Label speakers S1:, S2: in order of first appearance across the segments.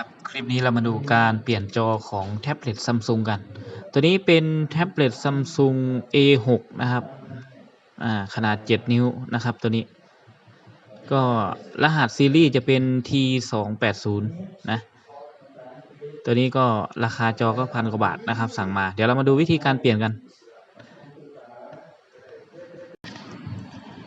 S1: ครับคลิปนี้เรามาดูการเปลี่ยนจอของแท็บเล็ตซัมซุงกัน ตัวนี้เป็นแท็บเล็ตซัมซุง A6 นะครับขนาด 7 นิ้วนะครับตัวนี้ ก็รหัสซีรีส์จะเป็น T280 นะตัวนี้ก็ราคาจอก็พันกว่าบาทนะครับ สั่งมา เดี๋ยวเรามาดูวิธีการเปลี่ยนกัน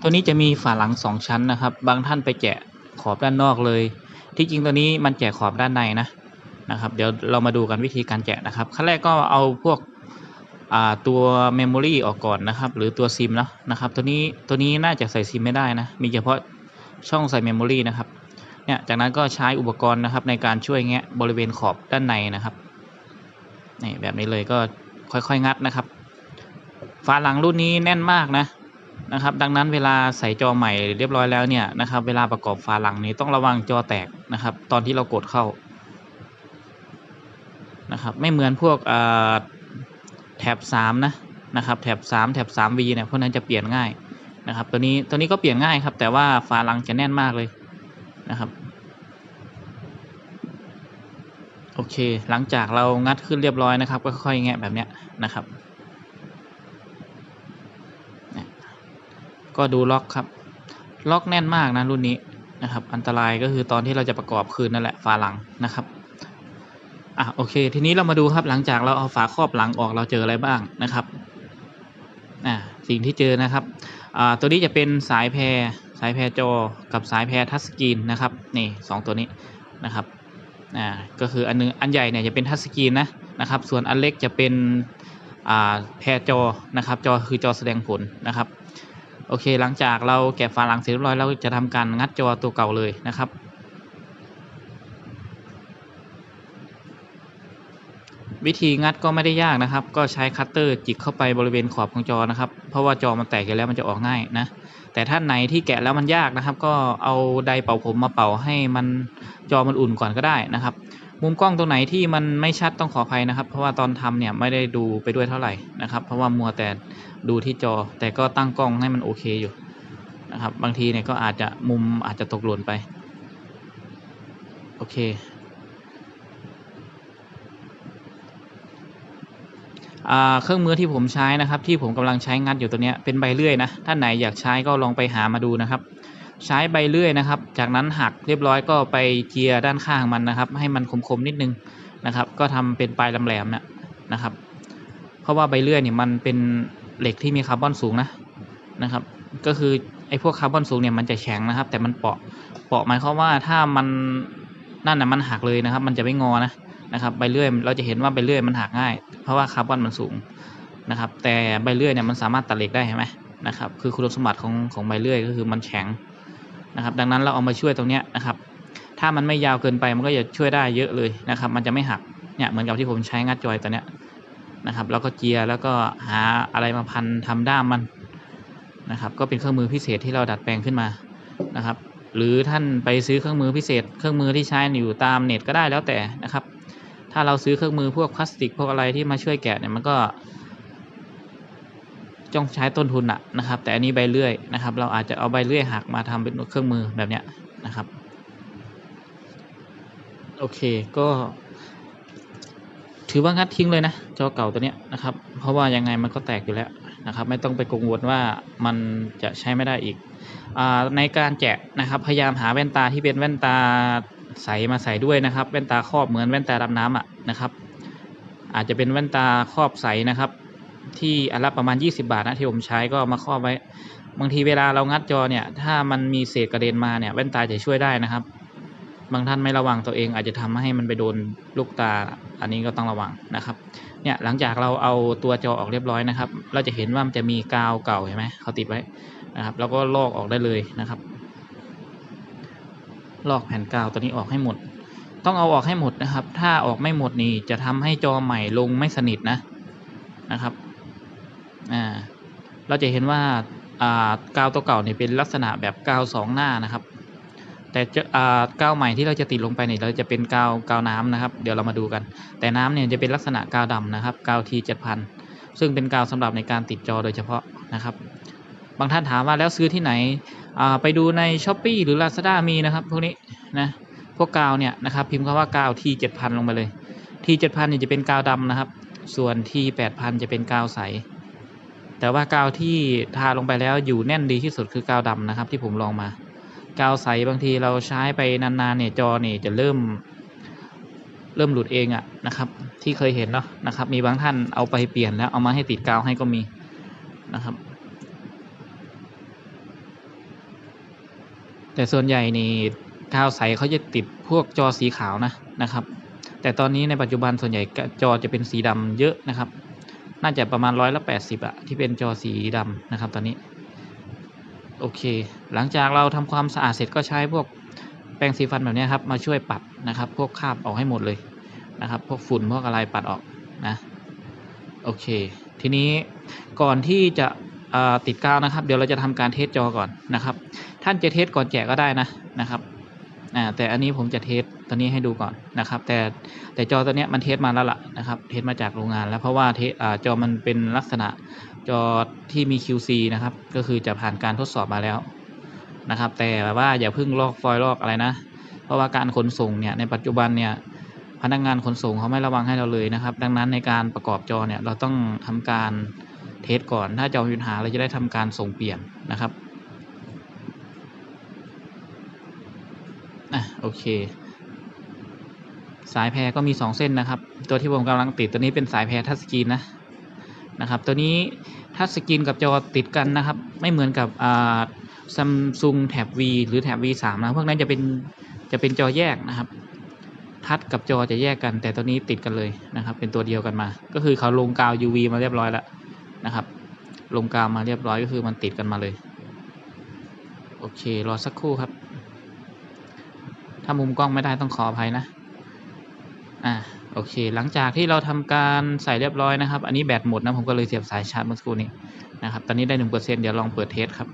S1: ตัวนี้จะมีฝาหลัง 2 ชั้นนะครับ บางท่านไปแกะขอบด้านนอกเลย ที่จริงตัวนี้มันแกะขอบด้านในนะนะครับเดี๋ยวเรามาดูกันวิธีการแกะนะครับขั้นแรกก็เอาพวกตัวเมมโมรีออกก่อนนะครับหรือตัวซิมเนาะนะครับตัวนี้ตัวนี้น่าจะใส่ซิมไม่ได้นะมีเฉพาะช่องใส่เมมโมรีนะครับเนี่ยจากนั้นก็ใช้อุปกรณ์นะครับในการช่วยแงะบริเวณขอบด้านในนะครับนี่แบบนี้เลยก็ค่อยๆงัดนะครับฝาหลังรุ่นนี้แน่นมากนะ นะครับ ดังนั้นเวลาใส่จอใหม่เรียบร้อยแล้วเนี่ยนะครับ เวลาประกอบฝาหลังนี้ต้องระวังจอแตกนะครับ ตอนที่เรากดเข้านะครับ ไม่เหมือนพวกแถบ3นะนะครับ แถบ3แถบ 3V เนี่ยพวกนั้นจะเปลี่ยนง่ายนะครับ ตัวนี้ตัวนี้ก็เปลี่ยนง่ายครับ แต่ว่าฝาหลังจะแน่นมากเลยนะครับโอเค หลังจากเรางัดขึ้นเรียบร้อยนะครับ ก็ค่อยแงะแบบเนี้ยนะครับ ก็ดูล็อกครับ ล็อกแน่นมากนะรุ่นนี้นะครับ อันตรายก็คือตอนที่เราจะประกอบคืนนั่นแหละฝาหลังนะครับอะโอเค ทีนี้เรามาดูครับหลังจากเราเอาฝาครอบหลังออกเราเจออะไรบ้างนะครับอ่าสิ่งที่เจอนะครับอ่าตัวนี้จะเป็นสายแพรสายแพรจอกับสายแพรทัชสกรีนนะครับนี่สองตัวนี้นะครับอ่าก็คืออันนึงอันใหญ่เนี่ยจะเป็นทัชสกรีนนะนะครับส่วนอันเล็กจะเป็นอ่าแพรจอนะครับจอคือจอแสดงผลนะครับ โอเค หลังจากเราแกะฝาหลังเสร็จเรียบร้อยเราจะทำการงัดจอตัวเก่าเลยนะครับ วิธีงัดก็ไม่ได้ยากนะครับ ก็ใช้คัตเตอร์จิกเข้าไปบริเวณขอบของจอนะครับ เพราะว่าจอมันแตกอยู่แล้วมันจะออกง่ายนะ แต่ท่านไหนที่แกะแล้วมันยากนะครับ ก็เอาไดร์เป่าผมมาเป่าให้มันจอมันอุ่นก่อนก็ได้นะครับ มุมกล้องตรงไหนที่มันไม่ชัดต้องขออภัยนะครับ เพราะว่าตอนทำเนี่ยไม่ได้ดูไปด้วยเท่าไหร่นะครับ เพราะว่ามัวแต่ดูที่จอ แต่ก็ตั้งกล้องให้มันโอเคอยู่นะครับ บางทีเนี่ยก็อาจจะมุมอาจจะตกหล่นไป โอเค เครื่องมือที่ผมใช้นะครับ ที่ผมกำลังใช้งัดอยู่ตัวนี้เป็นใบเลื่อยนะ ท่านไหนอยากใช้ก็ลองไปหามาดูนะครับ ใช้ใบเลื่อยนะครับ จากนั้นหักเรียบร้อยก็ไปเจียด้านข้างมันนะครับ ให้มันคมๆนิดนึงนะครับ ก็ทำเป็นปลายแหลมๆนะนะครับ เพราะว่าใบเลื่อยเนี่ยมันเป็นเหล็กที่มีคาร์บอนสูงนะนะครับ ก็คือไอ้พวกคาร์บอนสูงเนี่ยมันจะแข็งนะครับ แต่มันเปาะเปาะหมายความว่าถ้ามันนั่นน่ะมันหักเลยนะครับ มันจะไม่งอนะนะครับใบเลื่อยเราจะเห็นว่าใบเลื่อยมันหักง่าย เพราะว่าคาร์บอนมันสูงนะครับ แต่ใบเลื่อยเนี่ยมันสามารถตัดเหล็กได้เห็นไหมนะครับ คือคุณสมบัติของของใบเลื่อยก็คือมันแข็ง นะครับ ดังนั้นเราเอามาช่วยตรงเนี้ยนะครับ ถ้ามันไม่ยาวเกินไปมันก็จะช่วยได้เยอะเลยนะครับ มันจะไม่หักเนี่ยเหมือนกับที่ผมใช้งัดจอยตัวเนี้ยนะครับ แล้วก็เจียแล้วก็หาอะไรมาพันทำด้ามมันนะครับ ก็เป็นเครื่องมือพิเศษที่เราดัดแปลงขึ้นมานะครับ หรือท่านไปซื้อเครื่องมือพิเศษ เครื่องมือที่ใช้อยู่ตามเน็ตก็ได้แล้วแต่นะครับ ถ้าเราซื้อเครื่องมือพวกพลาสติกพวกอะไรที่มาช่วยแกะเนี่ยมันก็ ต้องใช้ต้นทุนอะนะครับ แต่อันนี้ใบเลื่อยนะครับ เราอาจจะเอาใบเลื่อยหักมาทำเป็นเครื่องมือแบบเนี้ยนะครับ โอเคก็ ถือว่างัดทิ้งเลยนะจอเก่าตัวเนี้ยนะครับ เพราะว่ายังไงมันก็แตกอยู่แล้วนะครับ ไม่ต้องไปกังวลว่ามันจะใช้ไม่ได้อีกอในการแกะนะครับ พยายามหาแว่นตาที่เป็นแว่นตาใสมาใส่ด้วยนะครับ แว่นตาครอบเหมือนแว่นตาดำน้ำอะนะครับ อาจจะเป็นแว่นตาครอบใสนะครับ ที่อันละประมาณ 20 บาทนะที่ผมใช้ก็มาครอบไว้ บางทีเวลาเรางัดจอเนี่ย ถ้ามันมีเศษกระเด็นมาเนี่ยแว่นตาจะช่วยได้นะครับ บางท่านไม่ระวังตัวเองอาจจะทำให้มันไปโดนลูกตา อันนี้ก็ต้องระวังนะครับ เนี่ยหลังจากเราเอาตัวจอออกเรียบร้อยนะครับ เราจะเห็นว่ามันจะมีกาวเก่าเห็นไหมเขาติดไว้นะครับ แล้วก็ลอกออกได้เลยนะครับ ลอกแผ่นกาวตัวนี้ออกให้หมด ต้องเอาออกให้หมดนะครับ ถ้าออกไม่หมดนี่จะทำให้จอใหม่ลงไม่สนิทนะนะครับ อ่าเราจะเห็นว่าอ่ากาวตัวเก่าเนี่ยเป็นลักษณะแบบกาวสองหน้านะครับ แต่จะอ่ากาวใหม่ที่เราจะติดลงไปเนี่ยเราจะเป็นกาวกาวน้ำนะครับ เดี๋ยวเรามาดูกัน แต่น้ำเนี่ยจะเป็นลักษณะกาวดำนะครับกาวทีเจ็ดพันซึ่งเป็นกาวสำหรับในการติดจอโดยเฉพาะนะครับ บางท่านถามว่าแล้วซื้อที่ไหนอ่าไปดูใน s h อ p e e หรือ Lazada มีนะครับพวกนี้นะพวกกาวเนี่ยนะครับพิมพ์คำว่ากาวทีเจ็ดพันลงไปเลยทีเจ็ดพันเนี่ยจะเป็นกาวดำนะครับ ส่วนที่แปดพันจะเป็นกาวใส แต่ว่ากาวที่ทาลงไปแล้วอยู่แน่นดีที่สุดคือกาวดำนะครับ ที่ผมลองมากาวใสบางทีเราใช้ไปนานๆเนี่ยจอเนี่ยจะเริ่ม เริ่มหลุดเองอะนะครับ ที่เคยเห็นเนาะนะครับ มีบางท่านเอาไปเปลี่ยนแล้วเอามาให้ติดกาวให้ก็มีนะครับ แต่ส่วนใหญ่นี่กาวใสเขาจะติดพวกจอสีขาวนะนะครับ แต่ตอนนี้ในปัจจุบันส่วนใหญ่จอจะเป็นสีดำเยอะนะครับ น่าจะประมาณร้อยละแปดสิบอะที่เป็นจอสีดำนะครับตอนนี้ โอเค หลังจากเราทำความสะอาดเสร็จก็ใช้พวกแปรงสีฟันแบบนี้ครับ มาช่วยปัดนะครับ พวกคราบออกให้หมดเลยนะครับ พวกฝุ่นพวกอะไรปัดออกนะโอเค ทีนี้ก่อนที่จะติดกาวนะครับ เดี๋ยวเราจะทำการเทสจอก่อนนะครับ ท่านจะเทสก่อนแจกก็ได้นะนะครับ อ่าแต่อันนี้ผมจะเทสตัวนี้ให้ดูก่อนนะครับ แต่แต่จอตัวเนี้ยมันเทสมาแล้วล่ะนะครับ เทสมาจากโรงงาน แล้วเพราะว่าเทสอ่าจอมันเป็นลักษณะจอที่มี QC นะครับ ก็คือจะผ่านการทดสอบมาแล้วนะครับ แต่ว่าอย่าเพิ่งลอกฟอยล์ลอกอะไรนะ เพราะว่าการขนส่งเนี่ยในปัจจุบันเนี่ยพนักงานขนส่งเขาไม่ระวังให้เราเลยนะครับ ดังนั้นในการประกอบจอเนี่ยเราต้องทำการเทสก่อน ถ้าจอมีปัญหาเราจะได้ทำการส่งเปลี่ยนนะครับ อะโอเค สายแพรก็มี 2 เส้นนะครับ ตัวที่ผมกำลังติดตัวนี้เป็นสายแพรทัชสกรีนนะนะครับ ตัวนี้ทัชสกรีนกับจอติดกันนะครับ ไม่เหมือนกับอ่าซัมซุงแท็บ V หรือแท็บ V3 นะพวกนั้นจะเป็นจะเป็นจอแยกนะครับ ทัชกับจอจะแยกกัน แต่ตัวนี้ติดกันเลยนะครับ เป็นตัวเดียวกันมา ก็คือเขาลงกาว UV มาเรียบร้อยแล้วนะครับ ลงกาวมาเรียบร้อยก็คือมันติดกันมาเลย โอเค รอสักครู่ครับ ถ้ามุมกล้องไม่ได้ต้องขออภัยนะ อ่าโอเค หลังจากที่เราทำการใส่เรียบร้อยนะครับ อันนี้แบตหมดนะผมก็เลยเสียบสายชาร์จเมื่อสักครู่นี้นะครับ ตอนนี้ได้หนึ่งเปอร์เซ็นเดี๋ยวลองเปิดเทสครับ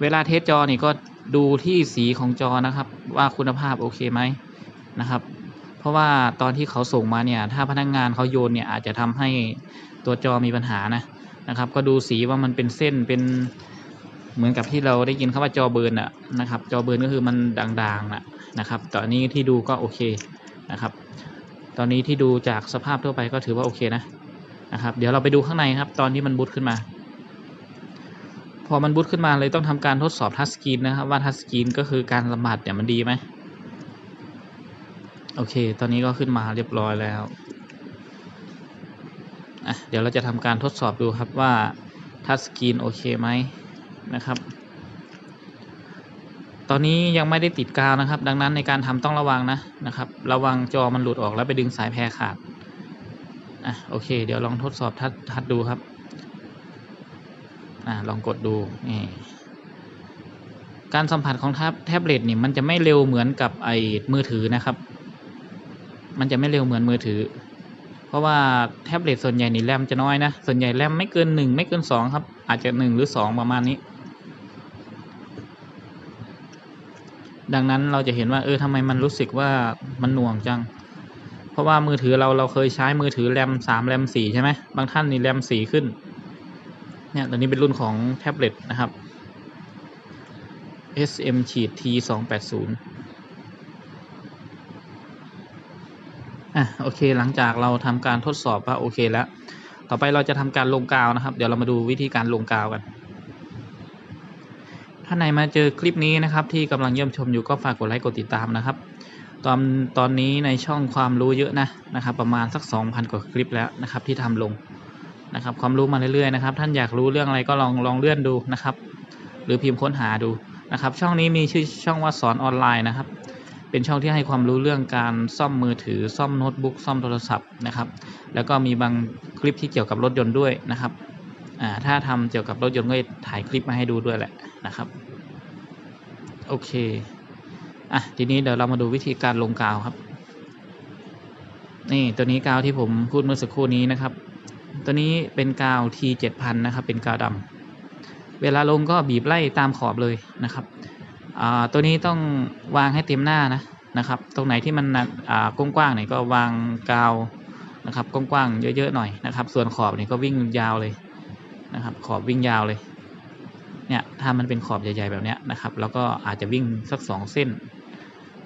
S1: เวลาเทสจอนี่ก็ดูที่สีของจอนะครับ ว่าคุณภาพโอเคไหมนะครับ เพราะว่าตอนที่เขาส่งมาเนี่ย ถ้าพนักงานเขาโยนเนี่ยอาจจะทำให้ตัวจอมีปัญหานะนะครับ ก็ดูสีว่ามันเป็นเส้นเป็นเหมือนกับที่เราได้ยินคำว่าจอเบิร์นอะนะครับ จอเบิร์นก็คือมันด่างๆนะ นะครับ ตอนนี้ที่ดูก็โอเคนะครับ ตอนนี้ที่ดูจากสภาพทั่วไปก็ถือว่าโอเคนะนะครับ เดี๋ยวเราไปดูข้างในครับ ตอนที่มันบูตขึ้นมา พอมันบูตขึ้นมาเลยต้องทำการทดสอบทัชสกรีนนะครับ ว่าทัชสกรีนก็คือการสัมผัสเนี่ยมันดีไหมโอเค ตอนนี้ก็ขึ้นมาเรียบร้อยแล้วอะเดี๋ยวเราจะทำการทดสอบดูครับว่าทัชสกรีนโอเคไหมนะครับ ตอนนี้ยังไม่ได้ติดกาวนะครับ ดังนั้นในการทำต้องระวังนะนะครับ ระวังจอมันหลุดออกแล้วไปดึงสายแพรขาดอะโอเค เดี๋ยวลองทดสอบทัดทัดดูครับอะลองกดดูนี่การสัมผัสของแท็บแท็บเล็ตนี่มันจะไม่เร็วเหมือนกับไอ้มือถือนะครับ มันจะไม่เร็วเหมือนมือถือ เพราะว่าแท็บเล็ตส่วนใหญ่นี่แรมจะน้อยนะ ส่วนใหญ่แรมไม่เกินหนึ่งไม่เกินสองครับ อาจจะหนึ่งหรือสองประมาณนี้ ดังนั้นเราจะเห็นว่าเออทำไมมันรู้สึกว่ามันหน่วงจัง เพราะว่ามือถือเราเราเคยใช้มือถือแรมสามแรมสี่ใช่ไหมบางท่านนี่แรมสี่ขึ้นเนี่ยตัวนี้เป็นรุ่นของแท็บเล็ตนะครับ SM ฉีด T สองแปดศูนย์อะโอเคหลังจากเราทำการทดสอบว่าโอเคแล้ว ต่อไปเราจะทำการลงกาวนะครับ เดี๋ยวเรามาดูวิธีการลงกาวกัน ถ้าไหนมาเจอคลิปนี้นะครับ ที่กำลังเยี่ยมชมอยู่ก็ฝากกดไลค์กดติดตามนะครับ ตอนตอนนี้ในช่องความรู้เยอะนะนะครับ ประมาณสัก 2,000 กว่าคลิปแล้วนะครับ ที่ทำลงนะครับ ความรู้มาเรื่อยๆนะครับ ท่านอยากรู้เรื่องอะไรก็ลองลองเลื่อนดูนะครับ หรือพิมพ์ค้นหาดูนะครับ ช่องนี้มีชื่อช่องว่าสอนออนไลน์นะครับ เป็นช่องที่ให้ความรู้เรื่องการซ่อมมือถือ ซ่อมโน้ตบุ๊กซ่อมโทรศัพท์นะครับ แล้วก็มีบางคลิปที่เกี่ยวกับรถยนต์ด้วยนะครับ ถ้าทำเกี่ยวกับรถยนต์ก็ถ่ายคลิปมาให้ดูด้วยแหละนะครับ โอเค อะ ทีนี้เดี๋ยวเรามาดูวิธีการลงกาวครับ นี่ตัวนี้กาวที่ผมพูดเมื่อสักครู่นี้นะครับ ตัวนี้เป็นกาว T 7 0 0 0นะครับ เป็นกาวดำเวลาลงก็บีบไล่ตามขอบเลยนะครับ ตัวนี้ต้องวางให้เต็มหน้านะนะครับ ตรงไหนที่มันอ่ากว้างๆหน่อยก็วางกาวนะครับกว้างๆเยอะๆหน่อยนะครับ ส่วนขอบนี่ก็วิ่งยาวเลย นะครับ ขอบวิ่งยาวเลย เนี่ยถ้ามันเป็นขอบใหญ่ ๆแบบเนี้ยนะครับ แล้วก็อาจจะวิ่งสักสองเส้น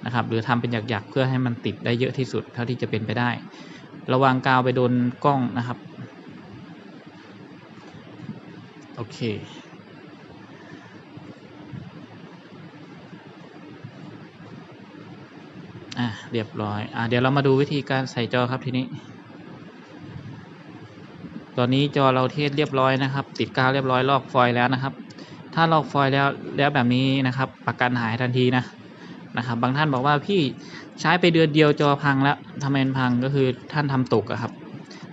S1: นะครับ หรือทำเป็นหยักๆเพื่อให้มันติดได้เยอะที่สุดเท่าที่จะเป็นไปได้ ระวังกาวไปโดนกล้องนะครับ โอเคอะเรียบร้อยอะเดี๋ยวเรามาดูวิธีการใส่จอครับทีนี้ ตอนนี้จอเราเทสเรียบร้อยนะครับ ติดกาวเรียบร้อยลอกฟอยล์แล้วนะครับ ถ้าลอกฟอยล์แล้วแล้วแบบนี้นะครับ ประกันหายทันทีนะนะครับ บางท่านบอกว่าพี่ใช้ไปเดือนเดียวจอพังแล้วทำไมมันพังก็คือท่านทำตกอะครับ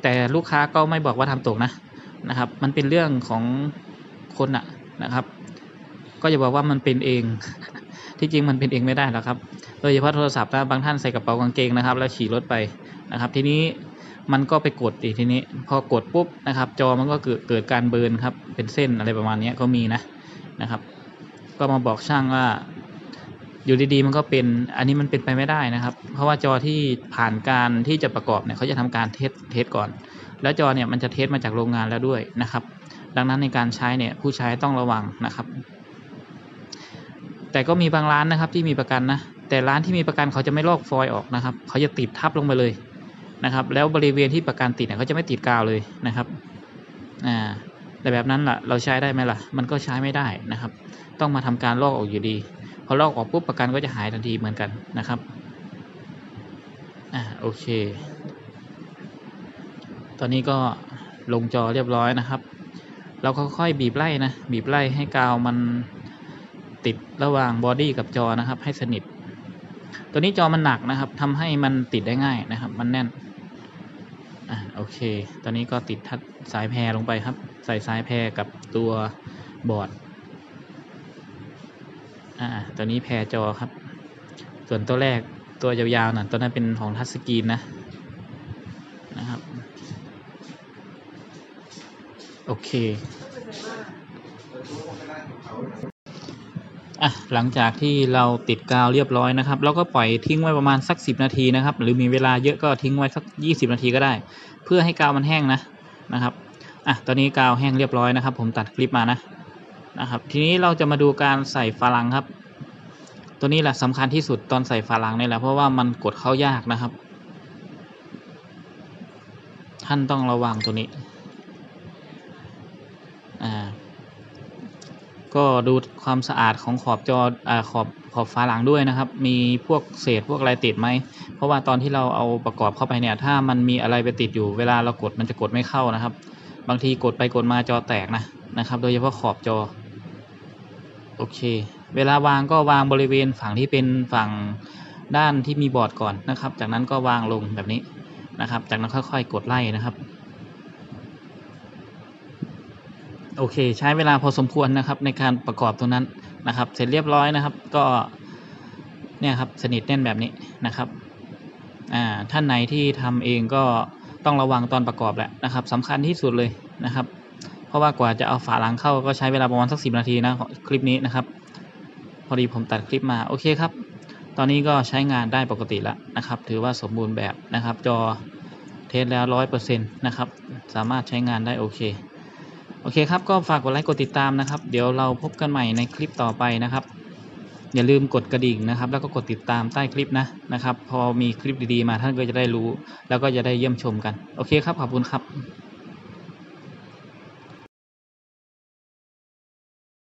S1: แต่ลูกค้าก็ไม่บอกว่าทำตกนะนะครับ มันเป็นเรื่องของคนอะนะครับ ก็อย่าบอกว่ามันเป็นเองที่จริงมันเป็นเองไม่ได้หรอกครับ โดยเฉพาะโทรศัพท์นะบางท่านใส่กระเป๋ากางเกงนะครับ แล้วขี่รถไปนะครับ ทีนี้ มันก็ไปกดอีกทีนี้ พอกดปุ๊บนะครับ จอมันก็เกิดเกิดการเบิร์นครับ เป็นเส้นอะไรประมาณนี้ก็มีนะนะครับ ก็มาบอกช่างว่าอยู่ดีๆมันก็เป็นอันนี้มันเป็นไปไม่ได้นะครับ เพราะว่าจอที่ผ่านการที่จะประกอบเนี่ยเขาจะทำการเทสเทสก่อน แล้วจอเนี่ยมันจะเทสมาจากโรงงานแล้วด้วยนะครับ ดังนั้นในการใช้เนี่ยผู้ใช้ต้องระวังนะครับ แต่ก็มีบางร้านนะครับที่มีประกันนะแต่ร้านที่มีประกันเขาจะไม่ลอกฟอยล์ออกนะครับ เขาจะติดทับลงไปเลย นะครับ แล้วบริเวณที่ประกันติดเนี่ยเขาจะไม่ติดกาวเลยนะครับอ่าแต่แบบนั้นล่ะเราใช้ได้ไหมล่ะ มันก็ใช้ไม่ได้นะครับ ต้องมาทำการลอกออกอยู่ดี พอลอกออกปุ๊บประกันก็จะหายทันทีเหมือนกันนะครับอ่าโอเค ตอนนี้ก็ลงจอเรียบร้อยนะครับ เราค่อยๆบีบไล่นะบีบไล่ให้กาวมันติดระหว่างบอดี้กับจอนะครับ ให้สนิท ตัวนี้จอมันหนักนะครับทำให้มันติดได้ง่ายนะครับ มันแน่น อ่าโอเค ตอนนี้ก็ติดทัดสายแพรลงไปครับ ใส่สายแพรกับตัวบอร์ด อ่าตัวนี้แพรจอครับ ส่วนตัวแรกตัวยาวๆน่ะตัวนั้นเป็นของทัชสกรีนนะ นะครับ โอเค อะหลังจากที่เราติดกาวเรียบร้อยนะครับเราก็ปล่อยทิ้งไว้ประมาณสัก 10 นาทีนะครับ หรือมีเวลาเยอะก็ทิ้งไว้สัก 20 นาทีก็ได้ เพื่อให้กาวมันแห้งนะนะครับอะตอนนี้กาวแห้งเรียบร้อยนะครับ ผมตัดคลิปมานะนะครับ ทีนี้เราจะมาดูการใส่ฝาลังครับ ตัวนี้แหละสำคัญที่สุดตอนใส่ฝาลังนี่แหละเพราะว่ามันกดเข้ายากนะครับ ท่านต้องระวังตัวนี้ อ่า ก็ดูความสะอาดของขอบจออขอบขอบฝาหลังด้วยนะครับ มีพวกเศษพวกอะไรติดไหม เพราะว่าตอนที่เราเอาประกอบเข้าไปเนี่ย ถ้ามันมีอะไรไปติดอยู่ เวลาเรากดมันจะกดไม่เข้านะครับ บางทีกดไปกดมาจอแตกนะนะครับ โดยเฉพาะขอบจอ โอเค เวลาวางก็วางบริเวณฝั่งที่เป็นฝั่งด้านที่มีบอร์ดก่อนนะครับ จากนั้นก็วางลงแบบนี้นะครับ จากนั้นค่อยๆ กดไล่นะครับ โอเค ใช้เวลาพอสมควรนะครับ ในการประกอบตรงนั้นนะครับ เสร็จเรียบร้อยนะครับ ก็เนี่ยครับสนิทแน่นแบบนี้นะครับอ่าท่านไหนที่ทำเองก็ต้องระวังตอนประกอบแหละนะครับสำคัญที่สุดเลยนะครับ เพราะว่ากว่าจะเอาฝาหลังเข้าก็ใช้เวลาประมาณสักสิบนาทีนะคลิปนี้นะครับ พอดีผมตัดคลิปมาโอเคครับ ตอนนี้ก็ใช้งานได้ปกติแล้วนะครับ ถือว่าสมบูรณ์แบบนะครับ จอเทสแล้วร้อยเปอร์เซ็นต์นะครับ สามารถใช้งานได้โอเค โอเคครับ ก็ฝากกดไลค์กดติดตามนะครับ เดี๋ยวเราพบกันใหม่ในคลิปต่อไปนะครับ อย่าลืมกดกระดิ่งนะครับ แล้วก็กดติดตามใต้คลิปนะนะครับ พอมีคลิปดีๆมาท่านก็จะได้รู้ แล้วก็จะได้เยี่ยมชมกัน โอเคครับ ขอบคุณครับ